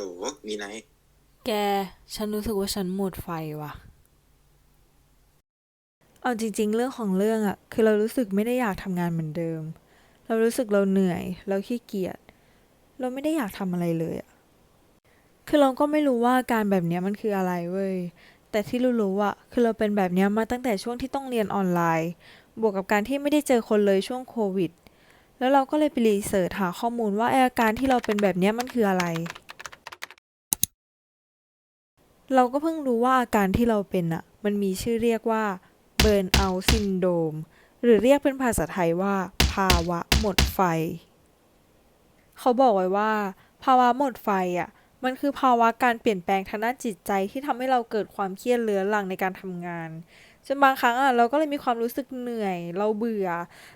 หลมีไรแก ฉันรู้สึกว่าฉันหมดไฟว่ะ เอาจริง ๆ เรื่องของเรื่องอะคือเรารู้สึกไม่ได้อยากทำงานเหมือนเดิม เรารู้สึกเราเหนื่อย เราขี้เกียจ เราไม่ได้อยากทำอะไรเลยอะคือเราก็ไม่รู้ว่าการแบบนี้มันคืออะไรเว้ย แต่ที่รู้ๆอะคือเราเป็นแบบนี้มาตั้งแต่ช่วงที่ต้องเรียนออนไลน์ บวกกับการที่ไม่ได้เจอคนเลยช่วงโควิดแล้วเราก็เลยไปรีเสิร์ชหาข้อมูลว่าอาการที่เราเป็นแบบนี้มันคืออะไร เราก็เพิ่งรู้ว่าอาการที่เราเป็นอะมันมีชื่อเรียกว่า burn out syndrome หรือเรียกเป็นภาษาไทยว่า ภาวะหมดไฟ เขาบอกไว้ว่า ภาวะหมดไฟอะมันคือภาวะการเปลี่ยนแปลงทางด้านจิตใจที่ทำให้เราเกิดความเครียดเรื้อรังในการทำงานจนบางครั้งอะเราก็เลยมีความรู้สึกเหนื่อย เราเบื่อ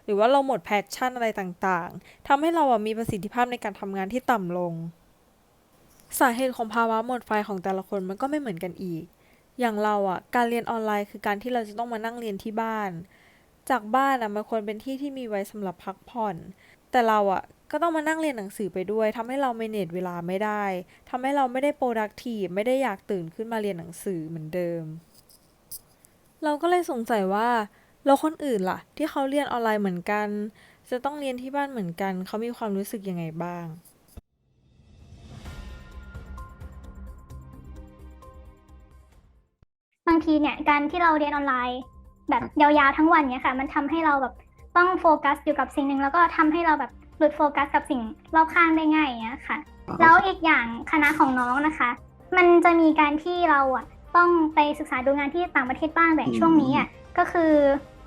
หรือว่าเราหมดแพชชั่นอะไรต่างๆทำให้เราอะมีประสิทธิภาพในการทำงานที่ต่ำลง สาเหตุของภาวะหมดไฟของแต่ละคนมันก็ไม่เหมือนกันอีก อย่างเราอะการเรียนออนไลน์คือการที่เราจะต้องมานั่งเรียนที่บ้าน จากบ้านอะมันควรเป็นที่ที่มีไว้สำหรับพักผ่อน แต่เราอะก็ต้องมานั่งเรียนหนังสือไปด้วยทำให้เราไม่เนตเวลาไม่ได้ทำให้เราไม่ได้ productive ไม่ได้อยากตื่นขึ้นมาเรียนหนังสือเหมือนเดิม เราก็เลยสงสัยว่าแล้วคนอื่นล่ะ ที่เขาเรียนออนไลน์เหมือนกัน จะต้องเรียนที่บ้านเหมือนกัน เขามีความรู้สึกยังไงบ้างางทีเนี่ยการที่เราเรียนออนไลน์ แบบยาวๆทั้งวันเนี่ยค่ะ มันทำให้เราแบบต้องโฟกัสอยู่กับสิ่งหนึ่งแล้วก็ทำให้เราแบบหลุดโฟกัสกับสิ่งรอบข้างได้ง่ายอย่างเงี้ยค่ะ แล้วอีกอย่างคณะของน้องนะคะ มันจะมีการที่เราอะต้องไปศึกษาดูงานที่ต่างประเทศบ้างแต่ช่วงนี้อะก็คือ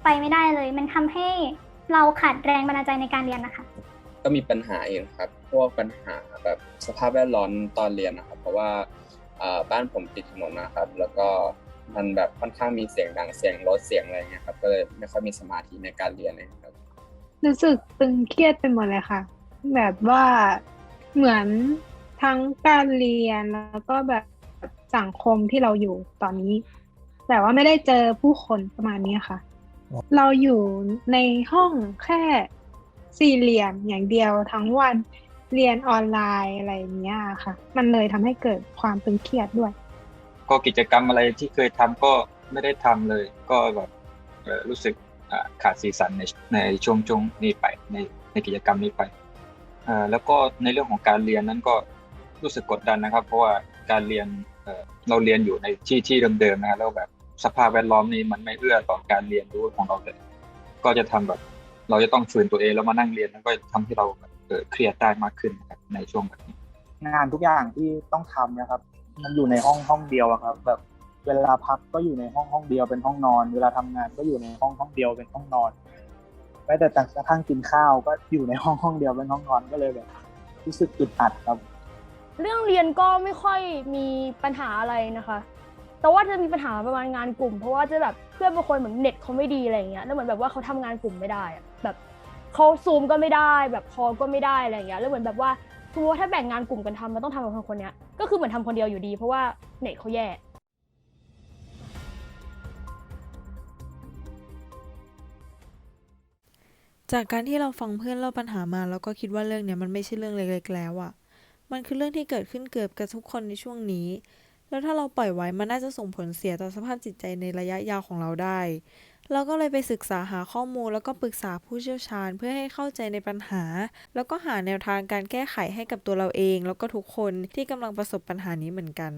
ไปไม่ได้เลย มันทำให้เราขาดแรงบันดาลใจในการเรียนนะคะ ก็มีปัญหาอยู่นะครับ พวกปัญหาแบบสภาพแวดล้อมตอนเรียนนะครับ เพราะว่าเอ่อบ้านผมติดถนนนะครับ แล้วก็ มันแบบค่อนข้างมีเสียงดังเสียงรถเสียงอะไรเงี้ยครับก็เลยไม่ค่อยมีสมาธิในการเรียนเลยครับรู้สึกตึงเครียดไปหมดเลยค่ะ แบบว่าเหมือนทั้งการเรียนแล้วก็แบบสังคมที่เราอยู่ตอนนี้ แต่ว่าไม่ได้เจอผู้คนประมาณนี้ค่ะ เราอยู่ในห้องแค่สี่เหลี่ยมอย่างเดียวทั้งวันเรียนออนไลน์อะไรอย่างเงี้ยค่ะ มันเลยทำให้เกิดความตึงเครียดด้วย ก็กิจกรรมอะไรที่เคยทำก็ไม่ได้ทำเลย ก็แบบรู้สึกขาดสีสันในในช่วงช่วงนี้ไปในในกิจกรรมนี้ไปแล้วก็ในเรื่องของการเรียนนั้นก็รู้สึกกดดันนะครับ เพราะว่าการเรียนเราเรียนอยู่ในที่ที่เดิมๆนะแล้วแบบสภาพแวดล้อมนี้มันไม่เอื้อต่อการเรียนรู้ของเราเลยก็จะทำแบบ เราจะต้องฝืนตัวเองแล้วมานั่งเรียนแล้วก็ทำให้เราเอ่อเครียดได้มากขึ้นในช่วงแบบนี้งานทุกอย่างที่ต้องทำนะครับ มันอยู่ในห้องห้องเดียวอะครับ แบบเวลาพักก็อยู่ในห้องห้องเดียวเป็นห้องนอน เวลาทำงานก็อยู่ในห้องห้องเดียวเป็นห้องนอนแม้แต่กระทั่งกินข้าวก็อยู่ในห้องห้องเดียวเป็นห้องนอนก็เลยแบบรู้สึกอึดอัดครับ เรื่องเรียนก็ไม่ค่อยมีปัญหาอะไรนะคะ แต่ว่าจะมีปัญหาประมาณงานกลุ่ม เพราะว่าจะแบบเพื่อนบางคนเหมือนเน็ตเขาไม่ดีอะไรอย่างเงี้ยแล้วเหมือนแบบว่าเขาทำงานกลุ่มไม่ได้อะแบบเขาซูมก็ไม่ได้ แบบคอก็ไม่ได้อะไรอย่างเงี้ยแล้วเหมือนแบบว่า สมมติว่าถ้าแบ่งงานกลุ่มกันทำมันต้องทำกับคนคนเนี้ยก็คือเหมือนทำคนเดียวอยู่ดี เพราะว่าเน็ตเขาแย่จากการที่เราฟังเพื่อนเล่าปัญหามา แล้วก็คิดว่าเรื่องเนี้ยมันไม่ใช่เรื่องเล็กๆแล้วอะมันคือเรื่องที่เกิดขึ้นเกือบกับทุกคนในช่วงนี้ แล้วถ้าเราปล่อยไว้มันน่าจะส่งผลเสียต่อสภาพจิตใจในระยะยาวของเราได้ เราก็เลยไปศึกษาหาข้อมูลแล้วก็ปรึกษาผู้เชี่ยวชาญ เพื่อให้เข้าใจในปัญหา แล้วก็หาแนวทางการแก้ไขให้กับตัวเราเอง แล้วก็ทุกคนที่กำลังประสบปัญหานี้เหมือนกัน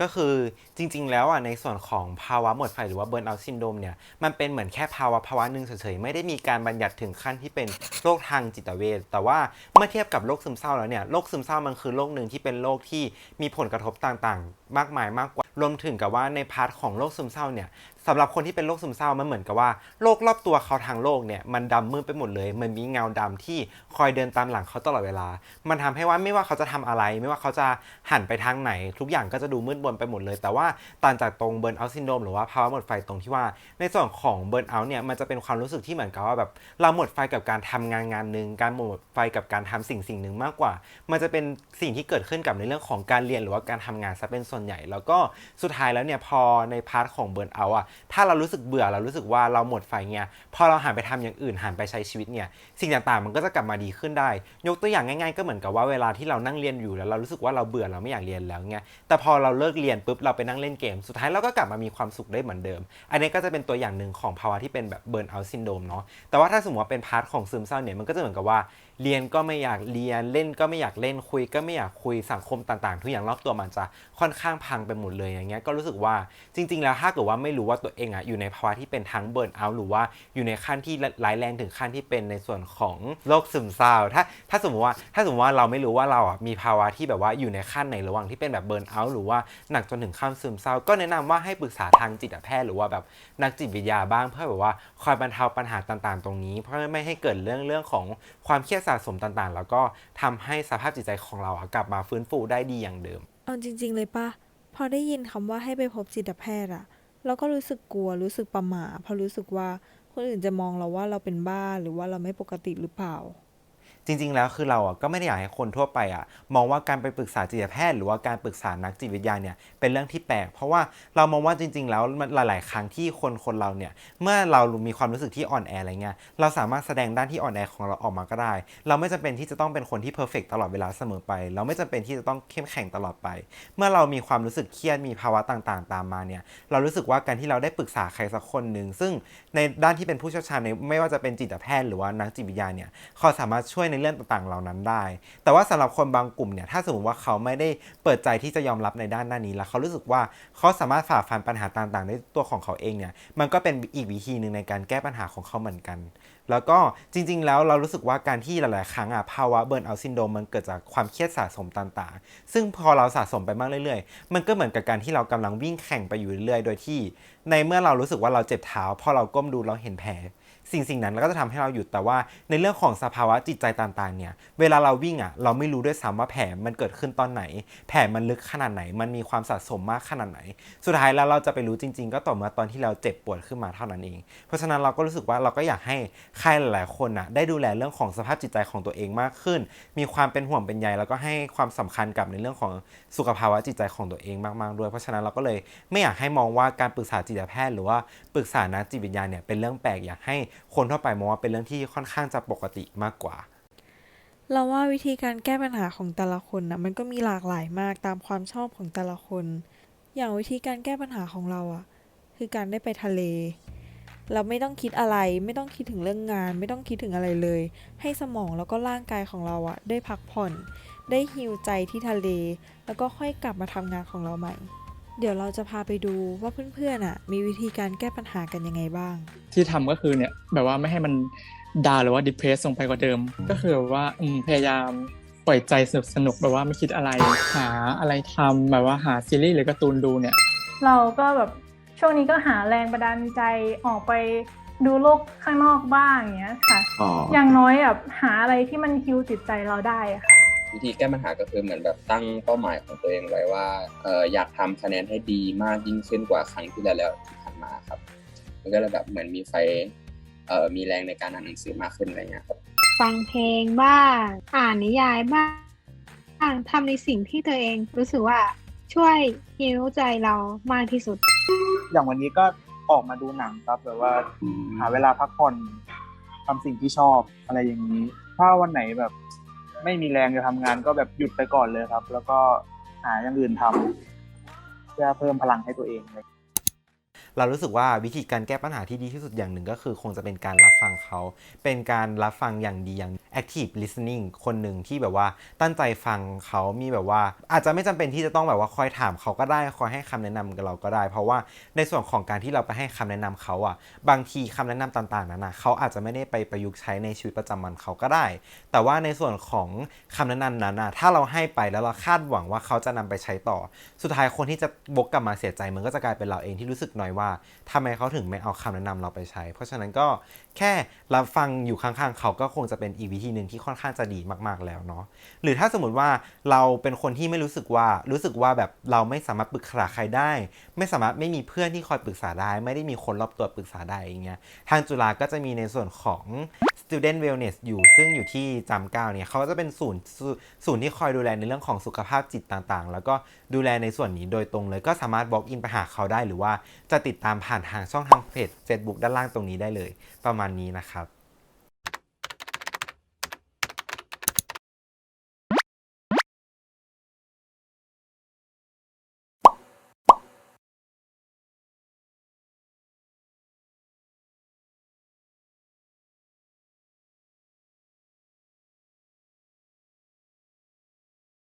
ก็คือจริง ๆ แล้วอะในส่วนของภาวะหมดไฟหรือว่าเบิร์นเอาท์ซินโดมเนี่ยมันเป็นเหมือนแค่ภาวะภาวะหนึ่งเฉยๆไม่ได้มีการบัญญัติถึงขั้นที่เป็นโรคทางจิตเวชแต่ว่าเมื่อเทียบกับโรคซึมเศร้าแล้วเนี่ยโรคซึมเศร้ามันคือโรคหนึ่งที่เป็นโรคที่มีผลกระทบต่างๆ มากมายมากกว่ารวมถึงกับว่าในพาร์ทของโรคซึมเศร้าเนี่ยสำหรับคนที่เป็นโรคซึมเศร้ามันเหมือนกับว่าโลกรอบตัวเขาทางโลกเนี่ยมันดำมืดไปหมดเลย มันมีเงาดำที่คอยเดินตามหลังเขาตลอดเวลา มันทำให้ว่าไม่ว่าเขาจะทำอะไร ไม่ว่าเขาจะหันไปทางไหน ทุกอย่างก็จะดูมืดมนไปหมดเลย แต่ว่าต่างจากตรงเบิร์นเอาท์ซินโดมหรือว่าภาวะหมดไฟตรงที่ว่าในส่วนของเบิร์นเอาท์เนี่ยมันจะเป็นความรู้สึกที่เหมือนกับว่าแบบเราหมดไฟกับการทำงานงานหนึ่งการหมดไฟกับการทำสิ่งสิ่งหนึ่งมากกว่า มันจะเป็นสิ่งที่เกิดขึ้นกับในเรื่องของการเรียนหรือว่าการทำงานซะเป็นส่วนใหญ่ แล้วก็สุดท้ายแล้วเนี่ยพอในพาร์ทของเบิร์นเอาท์อะถ้าเรารู้สึกเบื่อเรารู้สึกว่าเราหมดไฟเนี่ยพอเราหันไปทำอย่างอื่นหันไปใช้ชีวิตเนี่ยสิ่งต่างๆ มันก็จะกลับมาดีขึ้นได้ ยกตัวอย่างง่ายๆ ก็เหมือนกับว่าเวลาที่เรานั่งเรียนอยู่แล้วเรารู้สึกว่าเราเบื่อเราไม่อยากเรียนแล้วเนี่ยแต่พอเราเลิกเรียนปุ๊บเราไปนั่งเล่นเกม สุดท้ายเราก็กลับมามีความสุขได้เหมือนเดิม อันนี้ก็จะเป็นตัวอย่างหนึ่งของภาวะที่เป็นแบบเบิร์นเอาท์ซินโดมเนาะแต่ว่าถ้าสมมติว่าเป็นพาร์ทของซึมเศร้าเนี่ยมันก็จะเหมือนกับว่าเรียนก็ไม่อยากเรียนเล่นก็ไม่อยากเล่นคุย ก็ไม่อยากคุยสังคมต่างๆ ทุกอย่างรอบตัวมันจะค่อนข้างพังไปหมดเลยอย่างเงี้ยก็รู้สึกว่าจริง ๆ แล้วถ้าเกิดว่าไม่รู้ว่าตัวเองอะอยู่ในภาวะที่เป็นทั้งเบิร์นเอาท์หรือว่าอยู่ในขั้นที่ร้ายแรงถึงขั้นที่เป็นในส่วนของโรคซึมเศร้าถ้าถ้าสมมติว่าถ้าสมมติว่าเราไม่รู้ว่าเราอะมีภาวะที่แบบว่าอยู่ในขั้นไหนระหว่างที่เป็นแบบเบิร์นเอาท์หรือว่าหนักจนถึงขั้นซึมเศร้า ก็แนะนำว่าให้ปรึกษาทางจิตแพทย์หรือว่าแบบนักจิตวิทยาบ้างเพื่อแบบว่าคอยบรรเทาปัญหาต่างๆ ตรงนี้ เพื่อไม่ให้เกิดเรื่องเรื่องของความเครียดสะสมต่างๆ แล้วก็ทำให้สภาพจิตใจของเราอะกลับมาฟื้นฟูได้ดีอย่างเดิมเอาจริง ๆ เลยปะพอได้ยินคำว่าให้ไปพบจิตแพทย์อะ เราก็รู้สึกกลัวรู้สึกประหม่าเพราะรู้สึกว่าคนอื่นจะมองเราว่าเราเป็นบ้าหรือว่าเราไม่ปกติหรือเปล่า จริง ๆ แล้วคือเราอะก็ไม่ได้อยากให้คนทั่วไปอะมองว่าการไปปรึกษาจิตแพทย์ หรือว่าการปรึกษานักจิตวิทยาเนี่ยเป็นเรื่องที่แปลก เพราะว่าเรามองว่าจริง ๆ แล้วมันหลาย ๆ ครั้งที่คนคนเราเนี่ยเมื่อเรามีความรู้สึกที่อ่อนแออะไรเงี้ยเราสามารถแสดงด้านที่อ่อนแอของเราออกมาก็ได้ เราไม่จำเป็นที่จะต้องเป็นคนที่เพอร์เฟกตลอดเวลาเสมอไป เราไม่จำเป็นที่จะต้องเข้มแข็งตลอดไป เมื่อเรามีความรู้สึกเครียดมีภาวะต่าง ๆ ตามมาเนี่ยเรารู้สึกว่าการที่เราได้ปรึกษาใครสักคนหนึ่งซึ่งในด้านที่เป็นผู้เชี่ยวชาญในไม่ว่าจะเป็นจิตแพทย์ หรือว่านักจิตวิทยาเนี่ยเขาสามารถช่วยในเรื่องต่างๆเหล่านั้นได้ แต่ว่าสำหรับคนบางกลุ่มเนี่ยถ้าสมมติว่าเขาไม่ได้เปิดใจที่จะยอมรับในด้านด้านี้ แล้วเขารู้สึกว่าเขาสามารถฝ่าฟันปัญหาต่างๆด้ตัวของเขาเองเนี่ยมันก็เป็นอีกวิธีหนึ่งในการแก้ปัญหาของเขาเหมือนกัน แล้วก็จริง ๆ แล้วเรารู้สึกว่าการที่หลายๆ ครั้งอะภาวะเบิร์นเอาซินโดมมันเกิดจากความเครียดสะสมต่างๆ ซึ่งพอเราสะสมไปมากเรื่อยๆ มันก็เหมือนกับการที่เรากำลังวิ่งแข่งไปอยู่เรื่อยๆ โดยที่ ในเมื่อเรารู้สึกว่าเราเจ็บเท้าพอเราก้มดูเราเห็นแผล สิ่งสิ่งนั้นก็จะทำให้เราหยุดแต่ว่าในเรื่องของสภาวะจิตใจต่างๆเนี่ยเวลาเราวิ่งอะเราไม่รู้ด้วยซ้ำว่าแผลมันเกิดขึ้นตอนไหน แผลมันลึกขนาดไหน มันมีความสะสมมากขนาดไหน สุดท้ายแล้วเราจะไปรู้จริง ๆ ก็ต่อเมื่อตอนที่เราเจ็บปวดขึ้นมาเท่านั้นเอง เพราะฉะนั้นเราก็รู้สึกว่าเราก็อยากให้ใครหลายๆคนอะได้ดูแลเรื่องของสภาพจิตใจของตัวเองมากขึ้น มีความเป็นห่วงเป็นใยแล้วก็ให้ความสำคัญกับในเรื่องของสุขภาวะจิตใจของตัวเองมากๆด้วย เพราะฉะนั้นเราก็เลยไม่อยากให้มองว่าการปรึกษาจิตแพทย์ หรือว่าปรึกษานักจิตวิทยาเนี่ยเป็นเรื่องแปลกอยากให้คนทั่วไปมองว่าเป็นเรื่องที่ค่อนข้างจะปกติมากกว่า เราว่าวิธีการแก้ปัญหาของแต่ละคนนะมันก็มีหลากหลายมากตามความชอบของแต่ละคน อย่างวิธีการแก้ปัญหาของเราอะคือการได้ไปทะเล เราไม่ต้องคิดอะไร ไม่ต้องคิดถึงเรื่องงาน ไม่ต้องคิดถึงอะไรเลย ให้สมองแล้วก็ร่างกายของเราอะได้พักผ่อน ได้ฮิวใจที่ทะเล แล้วก็ค่อยกลับมาทำงานของเราใหม่ เดี๋ยวเราจะพาไปดูว่าเพื่อนๆอะมีวิธีการแก้ปัญหากันยังไงบ้าง ที่ทำก็คือเนี่ยแบบว่าไม่ให้มันดาวหรือว่าดิเพรสลงไปกว่าเดิม ก็คือแบบว่าอืมพยายามปล่อยใจสนุกสนุกแบบว่าไม่คิดอะไรหาอะไรทำแบบว่าหาซีรีส์หรือการ์ตูนดูเนี่ย เราก็แบบช่วงนี้ก็หาแรงบันดาลใจออกไปดูโลกข้างนอกบ้างอย่างเงี้ยค่ะ อ๋ออย่างน้อยแบบหาอะไรที่มันฮิวจิตใจเราได้อะค่ะ วิธีแก้ปัญหาก็คือเหมือนแบบตั้งเป้าหมายของตัวเองไว้ว่าเอออยากทำคะแนนให้ดีมากยิ่งขึ้นกว่าครั้งที่แล้วแล้วที่ผ่านมาครับ มันก็เลยแบบเหมือนมีไฟเอ่อมีแรงในการอ่านหนังสือมากขึ้นอะไรเงี้ยครับฟังเพลงบ้าง อ่านนิยายบ้างทำในสิ่งที่ตัวเองรู้สึกว่าช่วยฮิวใจเรามากที่สุด อย่างวันนี้ก็ออกมาดูหนังครับแบบว่าหาเวลาพักผ่อนทำสิ่งที่ชอบอะไรอย่างนี้ ถ้าวันไหนแบบ ไม่มีแรงจะทำงานก็แบบหยุดไปก่อนเลยครับ แล้วก็หาอย่างอื่นทำเพื่อเพิ่มพลังให้ตัวเองเลย เรารู้สึกว่าวิธีการแก้ปัญหาที่ดีที่สุดอย่างหนึ่งก็คือคงจะเป็นการรับฟังเขา เป็นการรับฟังอย่างดีอย่าง active listening คนหนึ่งที่แบบว่าตั้งใจฟังเขามีแบบว่า อาจจะไม่จำเป็นที่จะต้องแบบว่าคอยถามเขาก็ได้คอยให้คำแนะนำกับเราก็ได้ เพราะว่าในส่วนของการที่เราไปให้คำแนะนำเขาอะบางทีคำแนะนำต่างๆนั้นนะเขาอาจจะไม่ได้ไปประยุกต์ใช้ในชีวิตประจำวันเขาก็ได้ แต่ว่าในส่วนของคำแนะนำนั้นนะถ้าเราให้ไปแล้วเราคาดหวังว่าเขาจะนำไปใช้ต่อ สุดท้ายคนที่จะบกกลับมาเสียใจมันก็จะกลายเป็นเราเองที่รู้สึกหน้อยว่าทำไมเขาถึงไม่เอาคำแนะนำเราไปใช้ เพราะฉะนั้นก็แค่รับฟังอยู่ข้างๆ เขาก็คงจะเป็นอีกวิธีหนึ่งที่ค่อนข้างจะดีมากๆแล้วเนาะหรือถ้าสมมติว่าเราเป็นคนที่ไม่รู้สึกว่ารู้สึกว่าแบบเราไม่สามารถปรึกษาใครได้ ไม่สามารถไม่มีเพื่อนที่คอยปรึกษาได้ ไม่ได้มีคนรอบตัวปรึกษาได้อย่างเงี้ยทางจุฬาก็จะมีในส่วนของ student wellness อยู่ซึ่งอยู่ที่จำเก้าเนี่ยเขาก็จะเป็นศูนย์ศูนย์ที่คอยดูแลในเรื่องของสุขภาพจิตต่างๆ แล้วก็ดูแลในส่วนนี้โดยตรงเลยก็สามารถบล็อกอินไปหาเขาได้ หรือว่าจะติดตามผ่านทางช่องทางเพจ Facebook ด้านล่างตรงนี้ได้เลยประมาณประมาณนี้นะครับ